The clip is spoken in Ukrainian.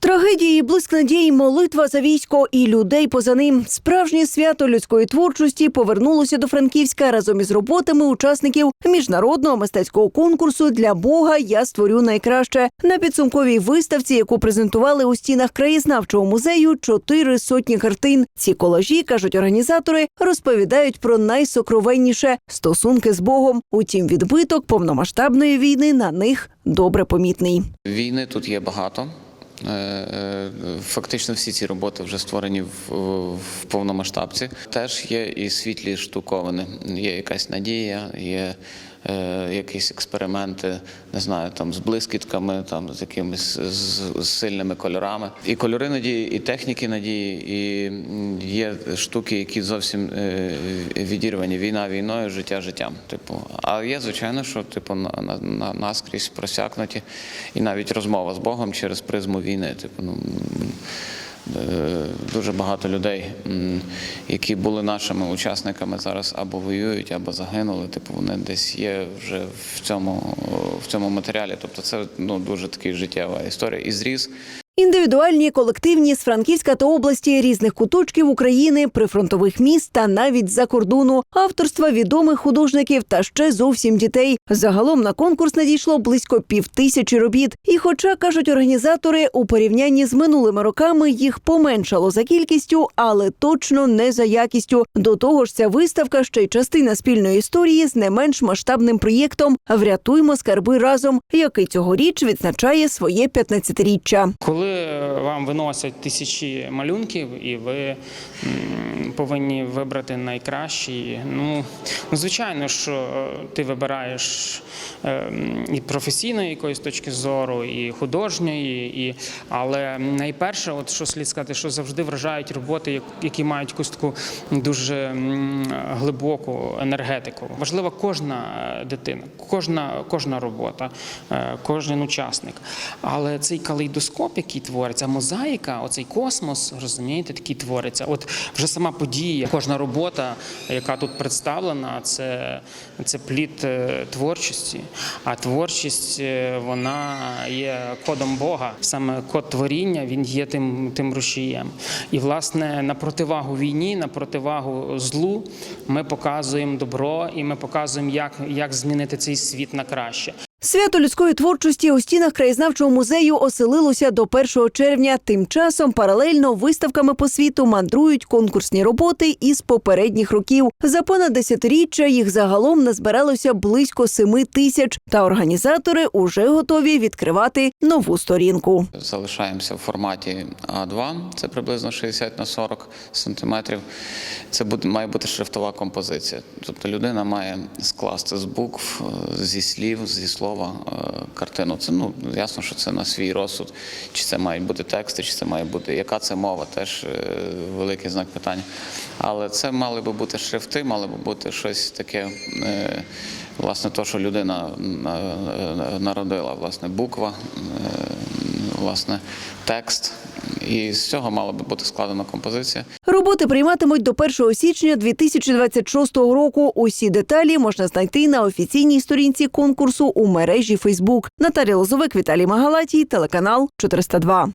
Трагедії, блиск надії, молитва за військо і людей поза ним. Справжнє свято людської творчості повернулося до Франківська разом із роботами учасників міжнародного мистецького конкурсу для Бога Я створю найкраще на підсумковій виставці, яку презентували у стінах краєзнавчого музею чотири сотні картин. Ці колажі кажуть організатори, розповідають про найсокровенніше стосунки з Богом. Утім, відбиток повномасштабної війни на них добре помітний. Війни тут є багато. Е, е, Фактично всі ці роботи вже створені в, повномасштабці. Теж є і світлі штуковини. Є якась надія, є якісь експерименти, не знаю, там з блискітками, там з якимись з, з сильними кольорами. І кольори надії, і техніки надії, і є штуки, які зовсім е, відірвані. Війна війною, життя життям. Типу, а є звичайно, що типу на, на наскрізь просякнуті, і навіть розмова з Богом через призму війни. Типу, ну. Е, Дуже багато людей, які були нашими учасниками, зараз або воюють, або загинули. Типу, вони десь є вже в цьому, в цьому матеріалі. Тобто, це ну дуже така життєва історія. І зріз Індивідуальні, колективні з Франківська та області різних куточків України, прифронтових міст та навіть з-за кордону, авторства відомих художників та ще зовсім дітей. Загалом на конкурс надійшло близько півтисячі робіт. І, хоча кажуть організатори, у порівнянні з минулими роками їх поменшало за кількістю, але точно не за якістю. До того ж, ця виставка ще й частина спільної історії з не менш масштабним проєктом Врятуймо скарби разом, який цьогоріч відзначає своє 15-річчя. Коли вам виносять тисячі малюнків, і ви повинні вибрати найкращий, ну звичайно, що е, ти вибираєш е, і професійної якоїсь точки зору, і художньої, і але найперше, от що слід сказати, що завжди вражають роботи, які мають якусь таку дуже глибоку енергетику. Важлива кожна е, дитина, кожна, кожна робота, е, кожен учасник. Але цей калейдоскоп, який твориться, мозаїка, оцей космос, розумієте, такий твориться. От вже сама подія, кожна робота, яка тут представлена, це, це плід е, творчості. А творчість е, вона є кодом Бога. Саме код творіння він є тим, тим рушієм. І власне на противагу війні, на противагу злу, ми показуємо добро і ми показуємо, як, як змінити цей світ на краще. Свято людської творчості у стінах краєзнавчого музею оселилося до 1 червня. Тим часом паралельно виставками по світу мандрують конкурсні роботи із попередніх років. За понад десятиріччя їх загалом назбиралося близько семи тисяч. Та організатори уже готові відкривати нову сторінку. залишаємося в форматі А2, це приблизно 60 на 40 сантиметрів. Це буде, має бути шрифтова композиція. Тобто людина має скласти з букв, е, зі слів, зі слова е, картину. Це ну ясно, що це на свій розсуд. Чи це мають бути тексти, чи це має бути яка це мова, теж е, великий знак питання. Але це мали би бути шрифти, мали би бути щось таке. е, Власне, то, що людина народила, власне, буква, власне, текст. І з цього мала би бути складена композиція. Роботи прийматимуть до 1 січня 2026 року. Усі деталі можна знайти на офіційній сторінці конкурсу у мережі Фейсбук. Наталія Лозовик, Віталій Магалатій, телеканал 402.